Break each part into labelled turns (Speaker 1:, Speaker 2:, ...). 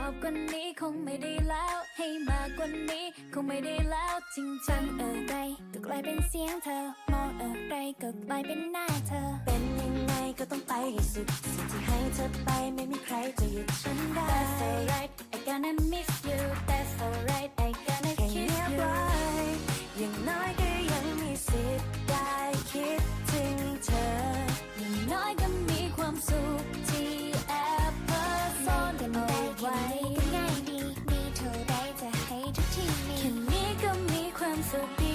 Speaker 1: อบกว่านี้คงไม่ได้แล้ว ให้มากกว่านี้คงไม่ได้แล้วจริงจังเออไรก็กลายเป็นเสียงเธอ มองเออไรก็กลายเป็นหน้าเธอ
Speaker 2: เป็นยังไงก็ต้องไปให้สุดสิ่งที่ให้เธอไปไม่มีใครจะหยุดฉันได้
Speaker 1: That's alright I gonna miss you That's alright I gonna
Speaker 2: แค่
Speaker 1: kiss
Speaker 2: เงียบ
Speaker 1: you
Speaker 2: ไว้อย่างน้อยก็ยังมีสิทธิ์ได้คิดถึงเธอ
Speaker 1: อย่างน้อยก็มีความสุข ค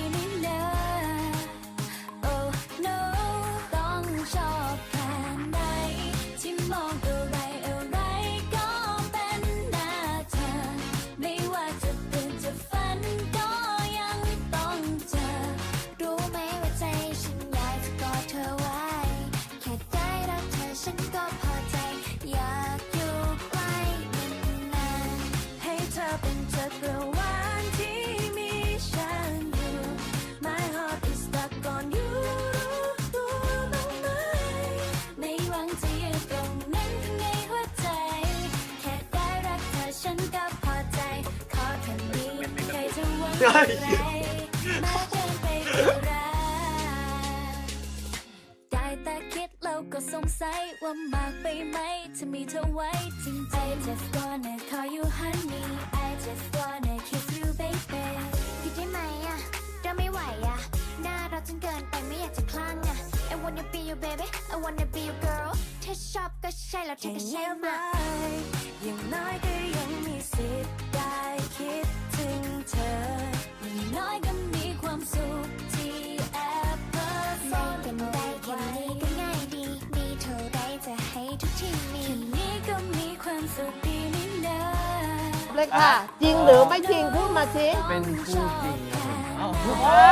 Speaker 1: เกิ
Speaker 3: นไป
Speaker 2: ก็รั
Speaker 1: กได้แต่คิดแล้วก็สงสัยว่ามากไปไหมถ้ามีเธอไว้จริงๆ I just wanna call you honey I just wanna kiss you baby
Speaker 3: ๆผิดได้ไหมอะเราไม่ไหวอะหน้าเราจนเกินไปไม่อยากจะคลั่งอะ I wanna be your baby I wanna be your girl ถ้าชอบก็ใช่แล้วเธอ
Speaker 2: แค่
Speaker 3: ก็
Speaker 2: เงี
Speaker 3: ใช่มา
Speaker 2: ไว้อย่างน้อยก็ยังมีสิทธิ์ได้คิดถึง เล
Speaker 4: ยค่ะ จริงหรือไม่จริงพูดมาสิ
Speaker 5: เป็นคู่จริงครับผม